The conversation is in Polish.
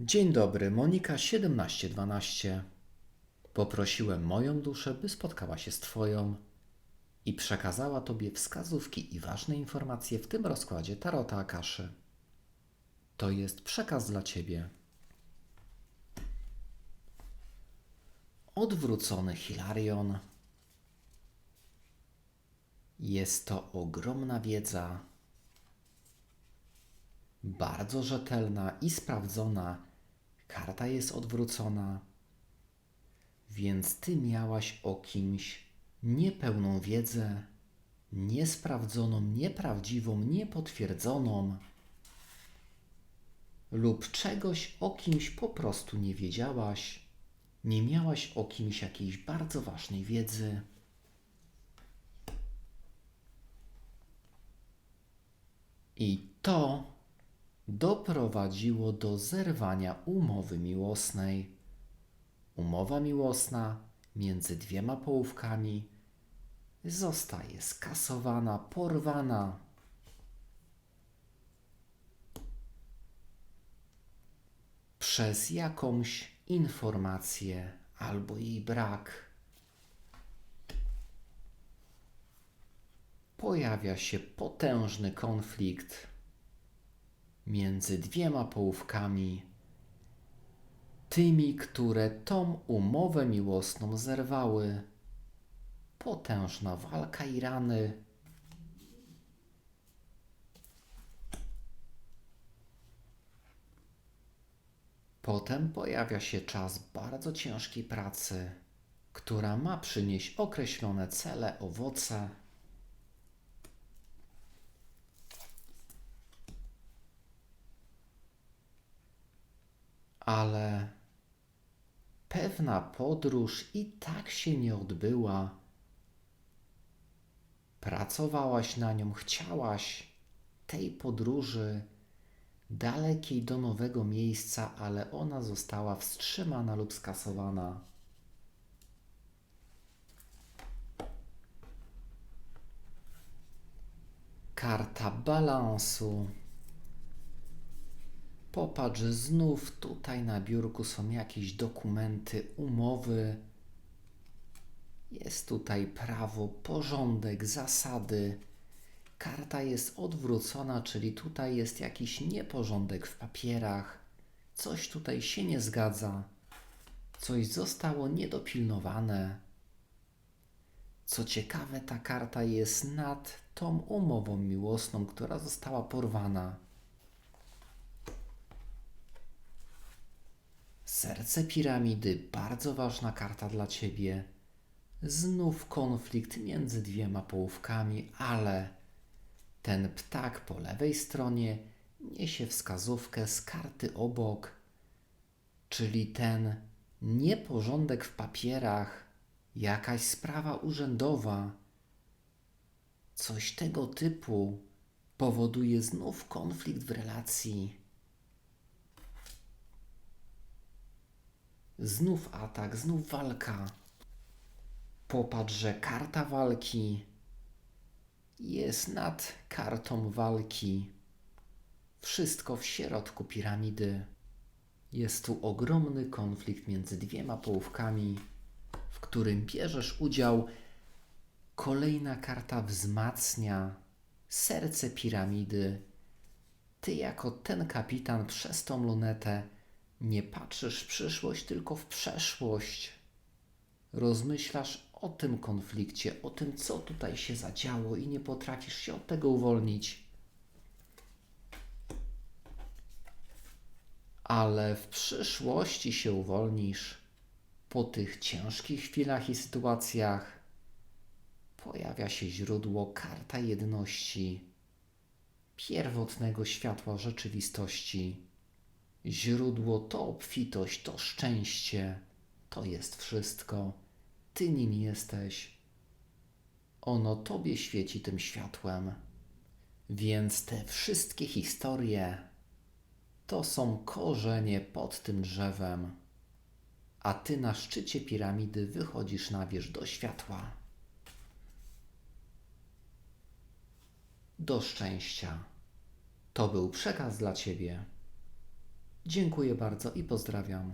Dzień dobry, Monika 1712. Poprosiłem moją duszę, by spotkała się z Twoją i przekazała Tobie wskazówki i ważne informacje w tym rozkładzie Tarota Akaszy. To jest przekaz dla Ciebie. Odwrócony Hilarion. Jest to ogromna wiedza, bardzo rzetelna i sprawdzona. Karta jest odwrócona, więc ty miałaś o kimś niepełną wiedzę, niesprawdzoną, nieprawdziwą, niepotwierdzoną, lub czegoś o kimś po prostu nie wiedziałaś, nie miałaś o kimś jakiejś bardzo ważnej wiedzy. I to doprowadziło do zerwania umowy miłosnej. Umowa miłosna między dwiema połówkami zostaje skasowana, porwana. Przez jakąś informację albo jej brak. Pojawia się potężny konflikt między dwiema połówkami, tymi, które tą umowę miłosną zerwały. Potężna walka i rany. Potem pojawia się czas bardzo ciężkiej pracy, która ma przynieść określone cele, owoce. Ale pewna podróż i tak się nie odbyła. Pracowałaś na nią, chciałaś tej podróży dalekiej do nowego miejsca, ale ona została wstrzymana lub skasowana. Karta balansu. Popatrz, znów tutaj na biurku są jakieś dokumenty, umowy. Jest tutaj prawo, porządek, zasady. Karta jest odwrócona, czyli tutaj jest jakiś nieporządek w papierach. Coś tutaj się nie zgadza. Coś zostało niedopilnowane. Co ciekawe, ta karta jest nad tą umową miłosną, która została porwana. Serce piramidy, bardzo ważna karta dla ciebie. Znów konflikt między dwiema połówkami, ale ten ptak po lewej stronie niesie wskazówkę z karty obok, czyli ten nieporządek w papierach, jakaś sprawa urzędowa. Coś tego typu powoduje znów konflikt w relacji. Znów atak, znów walka. Popatrz, że karta walki jest nad kartą walki. Wszystko w środku piramidy. Jest tu ogromny konflikt między dwiema połówkami, w którym bierzesz udział. Kolejna karta wzmacnia serce piramidy. Ty, jako ten kapitan, przez tą lunetę nie patrzysz w przyszłość, tylko w przeszłość. Rozmyślasz o tym konflikcie, o tym, co tutaj się zadziało, i nie potrafisz się od tego uwolnić. Ale w przyszłości się uwolnisz. Po tych ciężkich chwilach i sytuacjach pojawia się źródło, karta jedności, pierwotnego światła rzeczywistości Źródło to obfitość, to szczęście, to jest wszystko. Ty nim jesteś. Ono Tobie świeci tym światłem. Więc te wszystkie historie to są korzenie pod tym drzewem, a Ty na szczycie piramidy wychodzisz na wierzch do światła. Do szczęścia. To był przekaz dla Ciebie. Dziękuję bardzo i pozdrawiam.